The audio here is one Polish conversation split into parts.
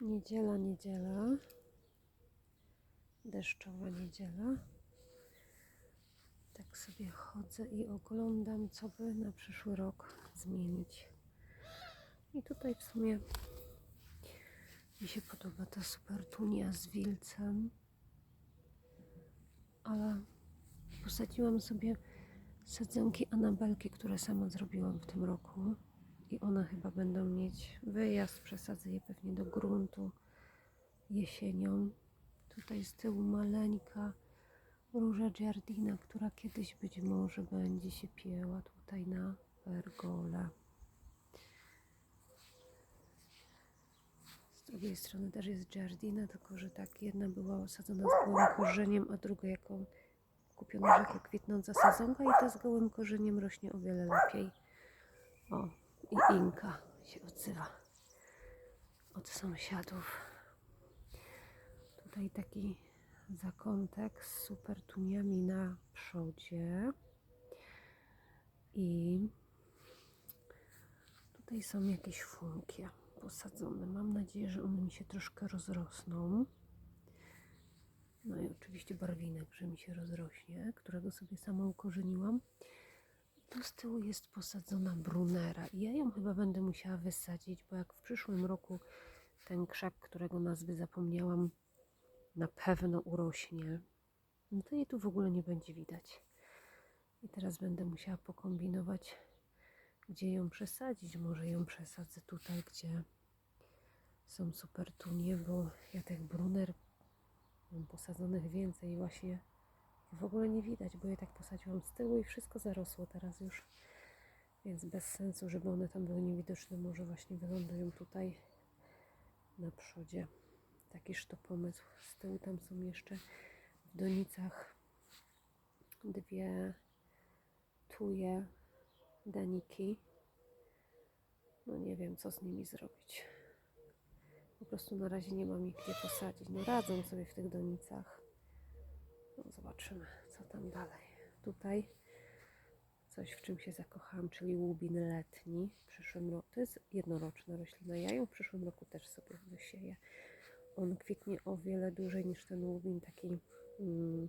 Niedziela, niedziela. Deszczowa niedziela. Tak sobie chodzę i oglądam, co by na przyszły rok zmienić. I tutaj w sumie mi się podoba ta super tunia z wilcem. Ale posadziłam sobie sadzonki anabelki, które sama zrobiłam w tym roku. I one chyba będą mieć wyjazd. Przesadzę je pewnie do gruntu jesienią. Tutaj z tyłu maleńka róża giardina, która kiedyś być może będzie się pieła tutaj na pergole. Z drugiej strony też jest giardina, tylko że tak jedna była osadzona z gołym korzeniem, a druga jako kupiona jako kwitnąca sadzonka i ta z gołym korzeniem rośnie o wiele lepiej. O, i Inka się odzywa od sąsiadów. Tutaj taki zakątek z super tuniami na przodzie. I tutaj są jakieś funkie posadzone. Mam nadzieję, że one mi się troszkę rozrosną. No i oczywiście barwinek, że mi się rozrośnie, którego sobie sama ukorzeniłam. Tu z tyłu jest posadzona brunera i ja ją chyba będę musiała wysadzić, bo jak w przyszłym roku ten krzak, którego nazwy zapomniałam, na pewno urośnie, no to jej tu w ogóle nie będzie widać. I teraz będę musiała pokombinować, gdzie ją przesadzić. Może ją przesadzę tutaj, gdzie są super tunie, bo ja tych bruner mam posadzonych więcej właśnie w ogóle nie widać, bo je tak posadziłam z tyłu i wszystko zarosło teraz już. Więc bez sensu, żeby one tam były niewidoczne. Może właśnie wylądują tutaj na przodzie. Takiż to pomysł. Z tyłu tam są jeszcze w donicach dwie tuje daniki. No nie wiem, co z nimi zrobić. Po prostu na razie nie mam ich gdzie posadzić. No radzą sobie w tych donicach. No zobaczymy, co tam dalej. Tutaj coś, w czym się zakochałam, czyli łubin letni. W przyszłym roku, to jest jednoroczna roślina. Ja ją w przyszłym roku też sobie wysieję. On kwitnie o wiele dłużej niż ten łubin taki mm,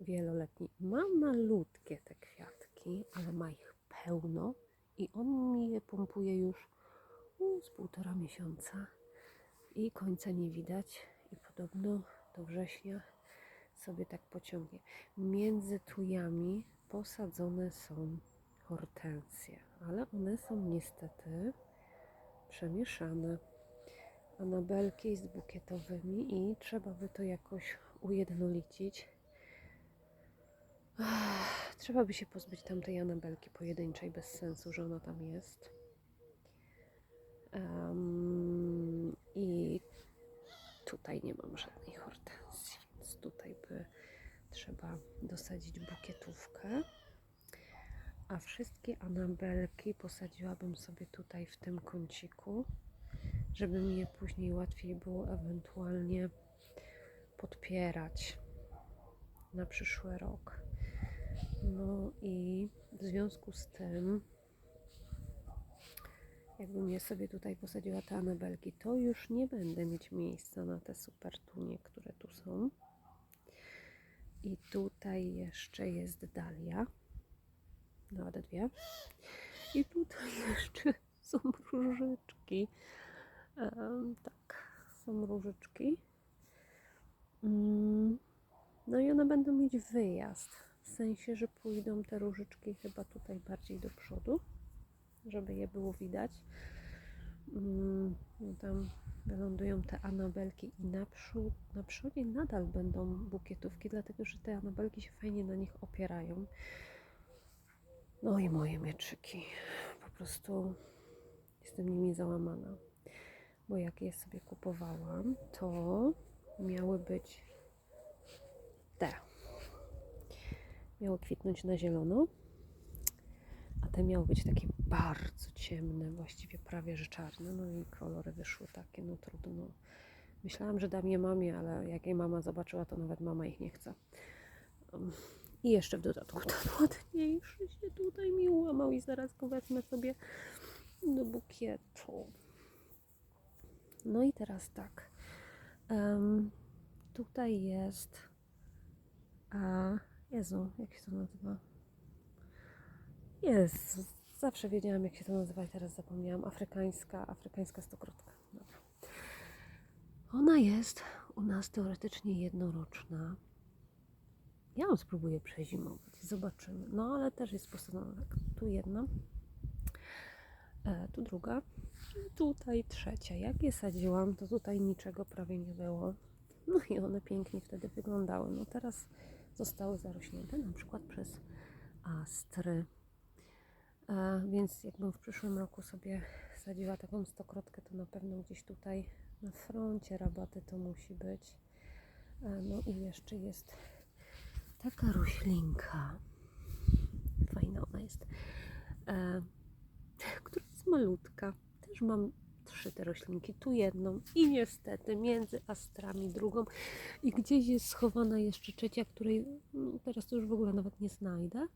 wieloletni. Ma malutkie te kwiatki, ale ma ich pełno i on mi je pompuje już u, z półtora miesiąca i końca nie widać i podobno do września sobie tak pociągnie. Między tujami posadzone są hortensje, ale one są niestety przemieszane. Anabelki z bukietowymi i trzeba by to jakoś ujednolicić. Trzeba by się pozbyć tamtej Anabelki pojedynczej, bez sensu, że ona tam jest. Em, I tutaj nie mam żadnej hortensji, więc tutaj trzeba dosadzić bukietówkę. A wszystkie anabelki posadziłabym sobie tutaj w tym kąciku, żeby mi je później łatwiej było ewentualnie podpierać na przyszły rok. No i w związku z tym jakbym je sobie tutaj posadziła te anabelki, to już nie będę mieć miejsca na te super tunie, które tu są. I tutaj jeszcze jest dalia. Nawet dwie. I tutaj jeszcze są różyczki. Em, tak, są różyczki. Mm, No i one będą mieć wyjazd. W sensie, że pójdą te różyczki chyba tutaj bardziej do przodu żeby je było widać. Mm, tam wylądują te anabelki i na, przód, na przodzie nadal będą bukietówki, dlatego że te anabelki się fajnie na nich opierają. No i moje mieczyki. Po prostu jestem nimi załamana. Bo jak je sobie kupowałam, to miały być te. Miały kwitnąć na zielono, te miały być takie bardzo ciemne, właściwie prawie że czarne. No i kolory wyszły takie, no trudno. Myślałam, że dam je mamie, ale jak jej mama zobaczyła, to nawet mama ich nie chce. Um, I jeszcze w dodatku ten ładniejszy się tutaj mi ułamał i zaraz go wezmę sobie do bukietu. No i teraz tak. em, tutaj jest. A, Jezu, jak się to nazywa? Jest. Zawsze wiedziałam, jak się to nazywa i teraz zapomniałam. Afrykańska, afrykańska stokrotka. Dobra. Ona jest u nas teoretycznie jednoroczna. Ja ją spróbuję przezimować. Zobaczymy. No, ale też jest posadzona tak. Tu jedna, e, tu druga, tutaj trzecia. Jak je sadziłam, to tutaj niczego prawie nie było. No i one pięknie wtedy wyglądały. No teraz zostały zarośnięte na przykład przez astry. E, więc jakbym w przyszłym roku sobie sadziła taką stokrotkę, to na pewno gdzieś tutaj na froncie rabaty to musi być. No i jeszcze jest taka roślinka. Fajna ona jest. E, która jest malutka. Też mam trzy te roślinki. Tu jedną i niestety między astrami drugą. I gdzieś jest schowana jeszcze trzecia, której no, teraz to już w ogóle nawet nie znajdę.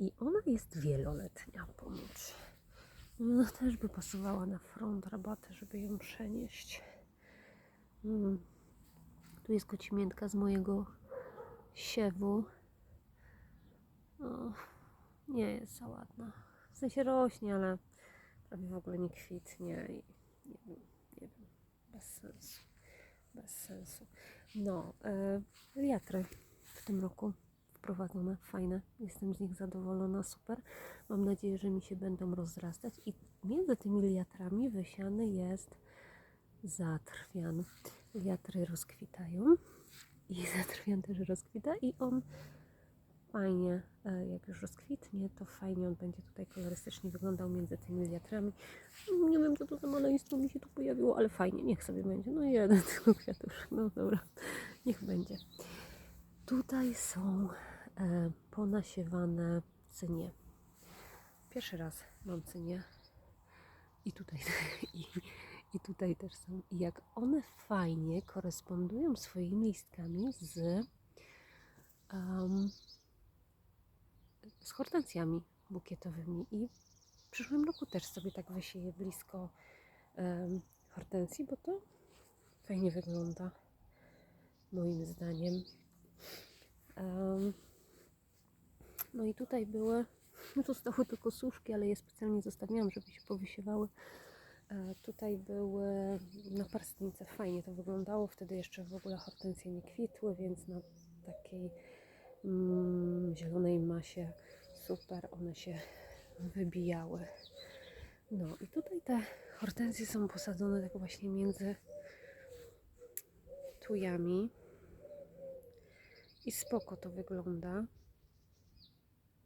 I ona jest wieloletnia ponoć. Ona też by pasowała na front rabaty, żeby ją przenieść. Mm. Tu jest kocimiętka z mojego siewu. O, nie jest za ładna. W sensie rośnie, ale prawie w ogóle nie kwitnie i nie wiem, nie wiem, bez sensu. Bez sensu. No, e, wiatry w tym roku wprowadzone, fajne. Jestem z nich zadowolona, super. Mam nadzieję, że mi się będą rozrastać i między tymi liatrami wysiany jest zatrwian. Liatry rozkwitają i zatrwian też rozkwita i on fajnie, e, jak już rozkwitnie, to fajnie on będzie tutaj kolorystycznie wyglądał między tymi liatrami. Nie wiem, co to za maleństwo mi się tu pojawiło, ale fajnie, niech sobie będzie. No jeden tylko kwiatuszek, no dobra, niech będzie. Tutaj są ponasiewane cynie. Pierwszy raz mam cynie. I tutaj, i, i tutaj też są. I jak one fajnie korespondują swoimi listkami z, um, z hortensjami bukietowymi. I w przyszłym roku też sobie tak wysieję blisko um, hortensji, bo to fajnie wygląda moim zdaniem. Um, no i tutaj były, zostały tylko suszki, ale je specjalnie zostawiłam, żeby się powysiewały. E, tutaj były naparstnice, fajnie to wyglądało. Wtedy jeszcze w ogóle hortensje nie kwitły, więc na takiej mm, zielonej masie super one się wybijały. No i tutaj te hortensje są posadzone tak właśnie między tujami. I spoko to wygląda.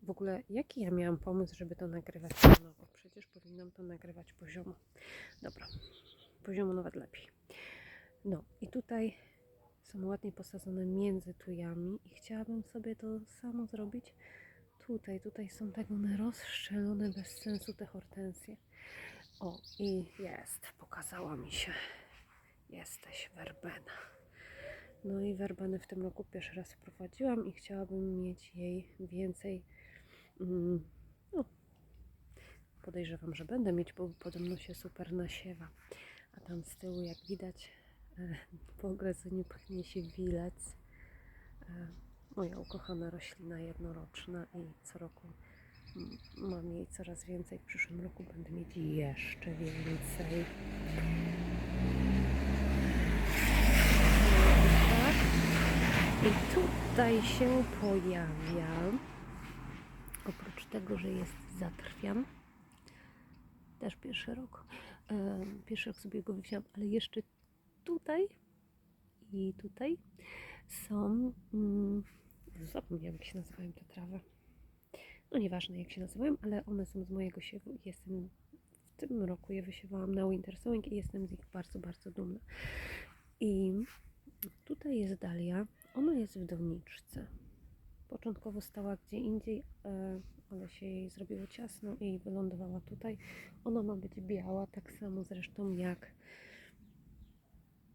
W ogóle jaki ja miałam pomysł, żeby to nagrywać pionowo? Przecież powinnam to nagrywać poziomo. Dobra, poziomo nawet lepiej. No i tutaj są ładnie posadzone między tujami i chciałabym sobie to samo zrobić tutaj. Tutaj są tak one rozstrzelone bez sensu te hortensje. O i jest, pokazała mi się. Jesteś werbena. No i werbenę w tym roku pierwszy raz wprowadziłam i chciałabym mieć jej więcej. Mm, no, podejrzewam, że będę mieć, bo podobno się super nasiewa. A tam z tyłu, jak widać, e, po ogrodzeniu pachnie się wilec. E, moja ukochana roślina jednoroczna i co roku mm, mam jej coraz więcej. W przyszłym roku będę mieć jeszcze więcej. I tutaj się pojawia, tego, że jest zatrwian, też pierwszy rok, pierwszy rok sobie go wziąłem, ale jeszcze tutaj i tutaj są, mm, zapomniałam jak się nazywają te trawy, no nieważne jak się nazywają, ale one są z mojego siewu. Jestem w tym roku je wysiewałam na Winter Sowing i jestem z nich bardzo, bardzo dumna. I tutaj jest dalia, ona jest w doniczce. Początkowo stała gdzie indziej, e, ale się jej zrobiło ciasno i wylądowała tutaj. Ona ma być biała, tak samo zresztą jak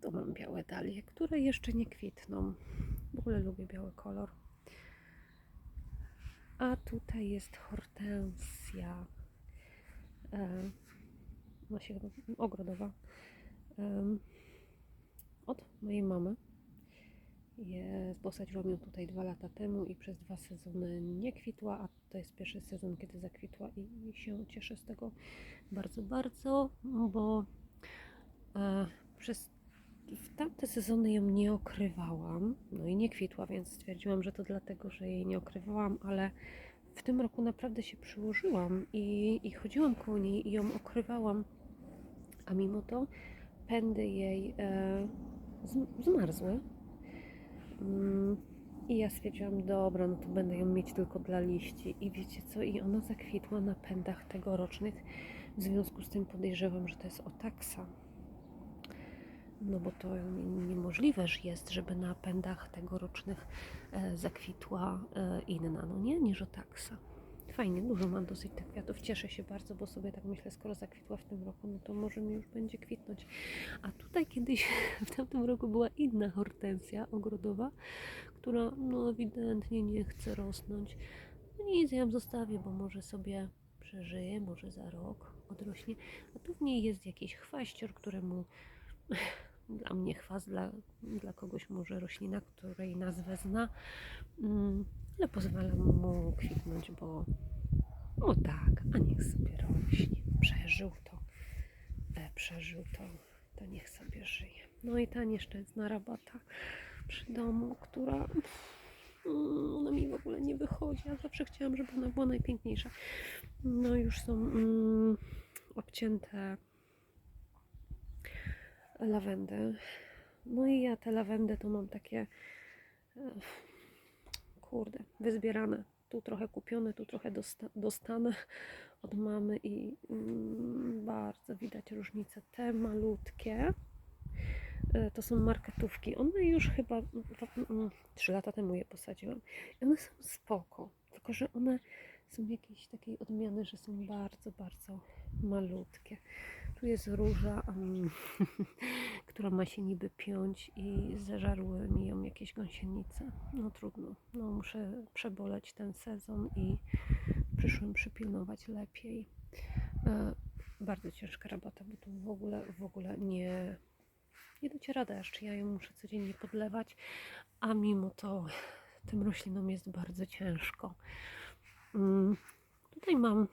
tu mam białe dalie, które jeszcze nie kwitną. W ogóle lubię biały kolor. A tutaj jest hortensja. E, ona się ogrodowa, em, od mojej mamy. Jest, posadziłam ją tutaj dwa lata temu i przez dwa sezony nie kwitła, a to jest pierwszy sezon, kiedy zakwitła i się cieszę z tego bardzo, bardzo, bo e, przez w tamte sezony ją nie okrywałam, no i nie kwitła, więc stwierdziłam, że to dlatego, że jej nie okrywałam, ale w tym roku naprawdę się przyłożyłam i, i chodziłam koło niej i ją okrywałam, a mimo to pędy jej e, zmarzły. Mm, I ja stwierdziłam, dobra, no to będę ją mieć tylko dla liści. I wiecie co? I ona zakwitła na pędach tegorocznych. W związku z tym podejrzewam, że to jest otaksa. No bo to nie- niemożliwe że jest, żeby na pędach tegorocznych e, zakwitła e, inna, no nie, niż otaksa. Fajnie, dużo mam dosyć tych kwiatów. Cieszę się bardzo, bo sobie tak myślę, skoro zakwitła w tym roku, no to może mi już będzie kwitnąć. A tutaj kiedyś w tamtym roku była inna hortensja ogrodowa, która no ewidentnie nie chce rosnąć. No nic, ja ją zostawię, bo może sobie przeżyje, może za rok odrośnie. A tu w niej jest jakiś chwaścior, któremu dla mnie chwast, dla, dla kogoś może roślina, której nazwę zna, mm, ale pozwalam mu kwitnąć, bo no tak, a niech sobie rośnie. Przeżył to, e, przeżył to, to niech sobie żyje. No i ta nieszczęsna rabata przy domu, która mm, ona mi w ogóle nie wychodzi. Ja zawsze chciałam, żeby ona była najpiękniejsza. No już są mm, obcięte lawendy. No i ja te lawendy to mam takie kurde, wyzbierane. Tu trochę kupione, tu trochę dosta- od mamy i mm, bardzo widać różnicę. Te malutkie e, to są marketówki. One już chyba mm, 3 lata temu je posadziłam. I one są spoko, tylko że one są jakiejś takiej odmiany, że są bardzo, bardzo malutkie. Tu jest róża, mm, która ma się niby piąć i zeżarły mi ją jakieś gąsienice. No trudno, no muszę przeboleć ten sezon i przyszłym przypilnować lepiej. E, bardzo ciężka rabata, bo tu w ogóle, w ogóle nie, nie dociera deszcz. Ja ją muszę codziennie podlewać, a mimo to tym roślinom jest bardzo ciężko. Mm, Tutaj mam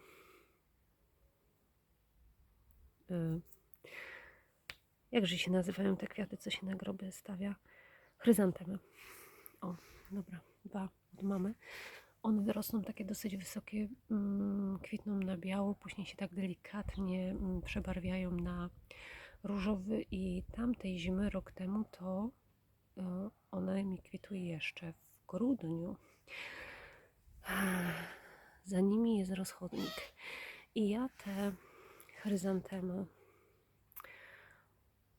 jakże się nazywają te kwiaty, co się na groby stawia? Chryzantemy. O, dobra, dwa od mamy. One wyrosną takie dosyć wysokie, mm, kwitną na biało, później się tak delikatnie mm, przebarwiają na różowy i tamtej zimy, rok temu, to y, one mi kwitły jeszcze w grudniu. Za nimi jest rozchodnik. I ja te chryzantemy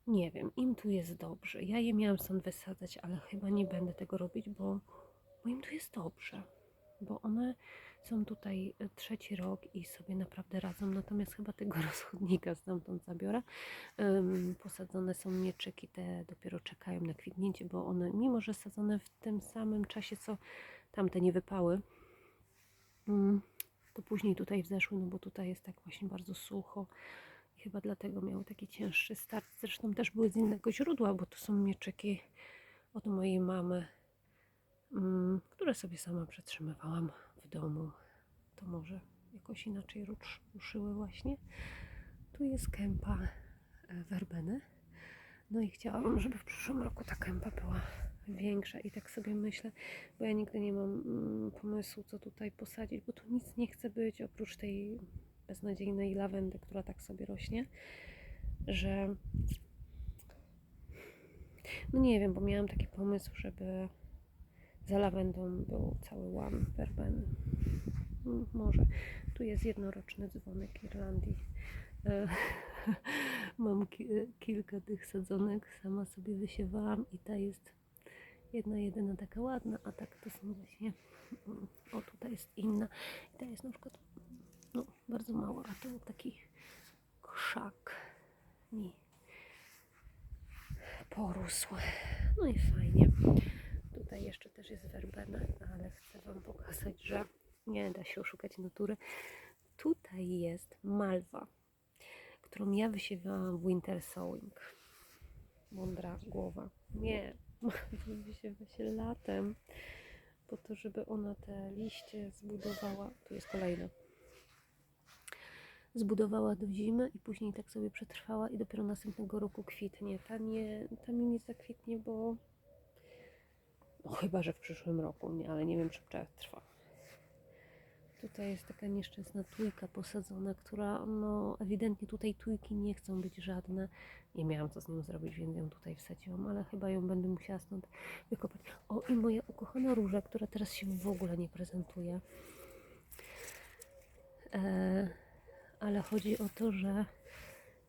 nie wiem, im tu jest dobrze. Ja je miałam stąd wysadzać, ale chyba nie będę tego robić, bo, bo im tu jest dobrze. Bo one są tutaj e, trzeci rok i sobie naprawdę radzą. Natomiast chyba tego rozchodnika stamtąd zabiorę. Ym, posadzone są mieczyki, te dopiero czekają na kwitnięcie, bo one, mimo że sadzone w tym samym czasie, co tamte nie wypały, mm, to później tutaj wzeszły, no bo tutaj jest tak właśnie bardzo sucho. I chyba dlatego miały taki cięższy start. Zresztą też były z innego źródła, bo to są mieczyki od mojej mamy, mm, które sobie sama przetrzymywałam w domu. To może jakoś inaczej rusz, ruszyły właśnie. Tu jest kępa e, werbeny. No i chciałam, żeby w przyszłym roku ta kępa była większa i tak sobie myślę, bo ja nigdy nie mam mm, pomysłu, co tutaj posadzić, bo tu nic nie chce być oprócz tej beznadziejnej lawendy, która tak sobie rośnie, że no nie wiem, bo miałam taki pomysł, żeby za lawendą był cały łam werbeny. Mm, Może. Tu jest jednoroczny dzwonek Irlandii. E, Mam ki- kilka tych sadzonek, sama sobie wysiewałam i ta jest jedna jedyna taka ładna, a tak to są właśnie, mm, o tutaj jest inna i ta jest na przykład no, bardzo mała, a to taki krzak mi porósł. No i fajnie. Tutaj jeszcze też jest werbena, ale chcę Wam pokazać, że nie da się oszukać natury. Tutaj jest malwa, którą ja wysiewałam w winter sowing. Mądra głowa. Nie, wysiewa się latem, po to, żeby ona te liście zbudowała. Tu jest kolejna. Zbudowała do zimy i później tak sobie przetrwała i dopiero następnego roku kwitnie. Ta, nie, ta mi nie zakwitnie, bo no chyba, że w przyszłym roku, nie, ale nie wiem, czy przetrwa. Tutaj jest taka nieszczęsna tujka posadzona, która no ewidentnie tutaj tujki nie chcą być żadne. Nie miałam co z nią zrobić, więc ją tutaj wsadziłam, ale chyba ją będę musiała stąd wykopać. O i moja ukochana róża, która teraz się w ogóle nie prezentuje. E, ale chodzi o to, że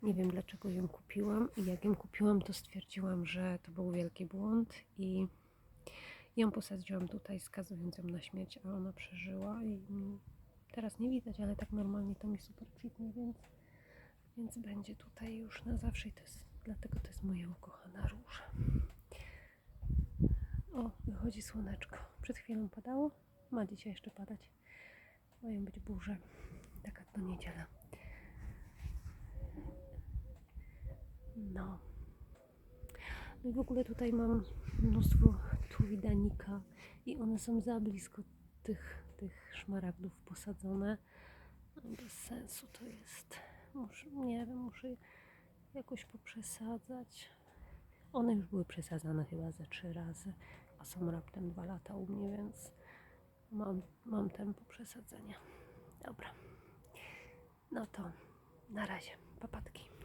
nie wiem dlaczego ją kupiłam i jak ją kupiłam, to stwierdziłam, że to był wielki błąd i ją posadziłam tutaj, skazując ją na śmierć, a ona przeżyła i teraz nie widać, ale tak normalnie to mi super kwitnie, więc, więc będzie tutaj już na zawsze i to jest, dlatego to jest moja ukochana róża. O, wychodzi słoneczko. Przed chwilą padało, ma dzisiaj jeszcze padać. Mają być burze. Taka to niedziela. No. No i w ogóle tutaj mam mnóstwo tuwidanika i one są za blisko tych, tych szmaragdów posadzone. No, Bez sensu to jest. Muszę, nie wiem, muszę jakoś poprzesadzać. One już były przesadzane chyba ze trzy razy, a są raptem dwa lata u mnie, więc mam, mam tempo przesadzenia. Dobra. No to na razie. Papatki.